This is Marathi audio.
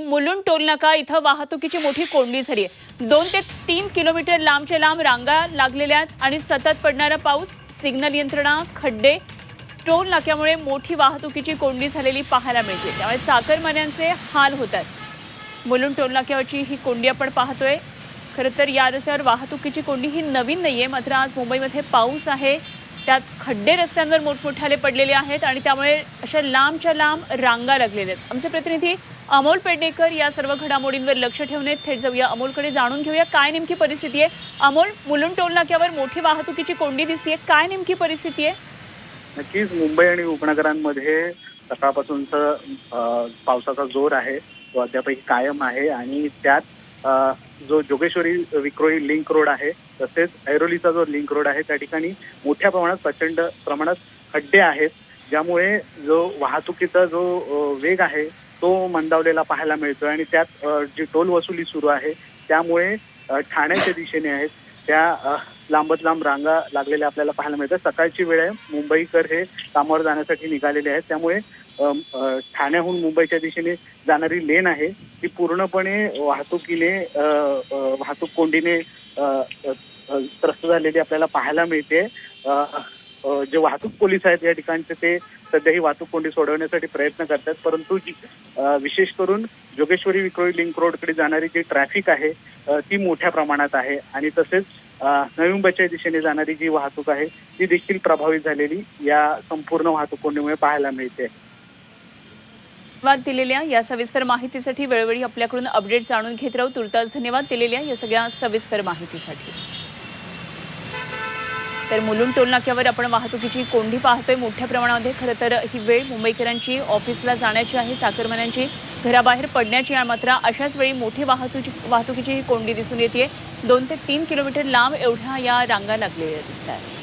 मुलुंड टोलनाका इथं वाहतुकीची मोठी कोंडी झाली आहे. दोन ते तीन किलोमीटर लांबच्या लांब रांगा लागलेल्या आहेत आणि सतत पडणारा पाऊस सिग्नल यंत्रणा खड्डे टोल नाक्यामुळे मोठी वाहतुकीची कोंडी झालेली पाहायला मिळते. त्यामुळे चाकरमान्यांचे हाल होत आहेत. मुलुंड टोल नाक्यावरची ही कोंडी आपण पाहतोय. खरं तर या रस्त्यावर वाहतुकीची कोंडी ही नवीन नाही आहे मात्र आज मुंबईमध्ये पाऊस आहे. त्यात खड्डे रस्त्यांवर मोठमोठ्याले पडलेले आहेत आणि त्यामुळे अशा लांबच्या लांब रांगा लागलेल्या आहेत. आमचे प्रतिनिधी अमोल पेडणेकर या सर्व घडामोडींवर लक्ष ठेवणे थेट जाऊया अमोलकडे जाणून घेऊया काय नेमकी परिस्थिती आहे. अमोल मुलुंड टोल नाक्यावर मोठी वाहतुकीची कोंडी दिसतीये. काय नेमकी परिस्थिती आहे? नक्कीच मुंबई आणि उपनगरांमध्ये सकाळपासूनचा पावसाचा जोर आहे. तो अद्यापही कायम आहे आणि त्यात जो जोगेश्वरी विक्रोळी लिंक रोड आहे तसेच ऐरोलीचा जो लिंक रोड आहे त्या ठिकाणी मोठ्या प्रमाणात प्रचंड प्रमाणात खड्डे आहेत. ज्यामुळे जो वाहतुकीचा जो वेग आहे तो मंदावलेला पाहायला मिळतोय आणि त्यात जी टोल वसुली सुरू आहे त्यामुळे ठाण्याच्या दिशेने आहेत. त्या अ, लांबत लांब रांगा लागलेल्या आपल्याला पाहायला मिळतात. सकाळची वेळ आहे. मुंबईकर हे कामावर जाण्यासाठी निघालेले आहेत. त्यामुळे ठाण्याहून मुंबईच्या दिशेने जाणारी लेन आहे. ती पूर्णपणे वाहतुकीने वाहतूक कोंडीने त्रस्त झालेली आपल्याला पाहायला मिळते. जे वाहतूक पोलीस आहेत या ठिकाणचे ते सध्या ही वाहतूक कोंडी सोडवण्यासाठी प्रयत्न करतात. परंतु विशेष करून जोगेश्वरी विक्रोळी लिंक रोडकडे जाणारी जी ट्रॅफिक आहे ती मोठ्या प्रमाणात आहे. आणि तसेच नवी मुंबईच्या दिशेने जाणारी जी वाहतूक आहे ती देखील प्रभावित झालेली या संपूर्ण वाहतूक कोंडीमुळे पाहायला मिळते. धन्यवाद दिलेल्या या सविस्तर माहितीसाठी वेळोवेळी आपल्याकडून अपडेट जाणून घेत राहू. तुर्तास धन्यवाद दिलेल्या या सगळ्या सविस्तर माहितीसाठी. तर मुलुंड टोल नाक्यावर आपण वाहतुकीची कोंडी पाहतोय. मोठ्या प्रमाणामध्ये खरं तर ही वेळ मुंबईकरांची ऑफिसला जाण्याची आहे. चाकरमान्यांची घराबाहेर पडण्याची आहे. मात्र अशाच वेळी मोठी वाहतुकी वाहतुकीची ही कोंडी दिसून येते दोन ते तीन किलोमीटर लांब एवढ्या या रांगा लागलेल्या दिसत आहेत